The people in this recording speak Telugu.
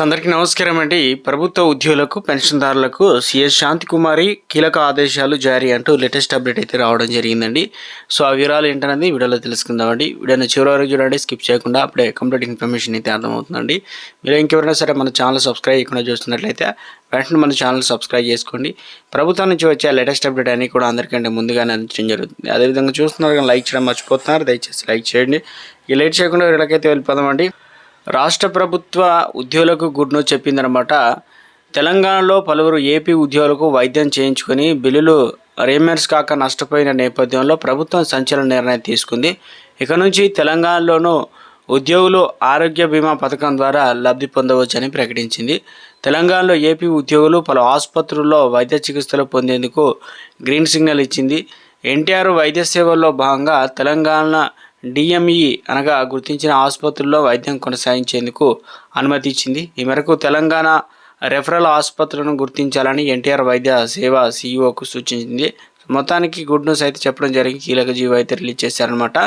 సో అందరికీ నమస్కారం అండి. ప్రభుత్వ ఉద్యోగులకు పెన్షన్దారులకు సిఎస్ శాంతికుమారి కీలక ఆదేశాలు జారీ అంటూ లేటెస్ట్ అప్డేట్ అయితే రావడం జరిగిందండి. సో ఆ వివరాలు ఏంటనేది వీడియోలో తెలుసుకుందామండి. వీడియోని చివరి వరకు చూడండి స్కిప్ చేయకుండా అప్పుడే కంప్లీట్ ఇన్ఫర్మేషన్ అయితే అర్థమవుతుందండి. మీరు ఇంకెవరైనా సరే మన ఛానల్ సబ్స్క్రైబ్ చేయకుండా చూస్తున్నట్లయితే వెంటనే మన ఛానల్ సబ్స్క్రైబ్ చేసుకోండి. ప్రభుత్వం నుంచి వచ్చే లేటెస్ట్ అప్డేట్ అన్ని కూడా అందరికంటే ముందుగానే అందించడం జరుగుతుంది. అదేవిధంగా చూస్తున్నారు కానీ లైక్ చేయడం మర్చిపోతున్నారు. దయచేసి లైక్ చేయండి. ఈ లైట్ చేయకుండా వీళ్ళకైతే వెళ్ళిపోదామండి. రాష్ట్ర ప్రభుత్వ ఉద్యోగులకు గుడ్ న్యూస్ చెప్పిందనమాట తెలంగాణలో పలువురు ఏపీ ఉద్యోగులకు వైద్యం చేయించుకొని బిల్లులు రీమెర్స్ కాక నష్టపోయిన నేపథ్యంలో ప్రభుత్వం సంచలన నిర్ణయం తీసుకుంది. ఇక నుంచి తెలంగాణలోనూ ఉద్యోగులు ఆరోగ్య బీమా పథకం ద్వారా లబ్ధి పొందవచ్చని ప్రకటించింది. తెలంగాణలో ఏపీ ఉద్యోగులు పలు ఆసుపత్రుల్లో వైద్య చికిత్సలు పొందేందుకు గ్రీన్ సిగ్నల్ ఇచ్చింది. ఎన్టీఆర్ వైద్య సేవల్లో భాగంగా తెలంగాణ డిఎంఈ అనగా గుర్తించిన ఆసుపత్రుల్లో వైద్యం కొనసాగించేందుకు అనుమతి ఇచ్చింది. ఈ మేరకు తెలంగాణ రెఫరల్ ఆసుపత్రులను గుర్తించాలని ఎన్టీఆర్ వైద్య సేవ సీఈఓకు సూచించింది. మొత్తానికి గుడ్ న్యూస్ అయితే చెప్పడం జరిగింది. కీలక జీవో అయితే రిలీజ్ చేశారనమాట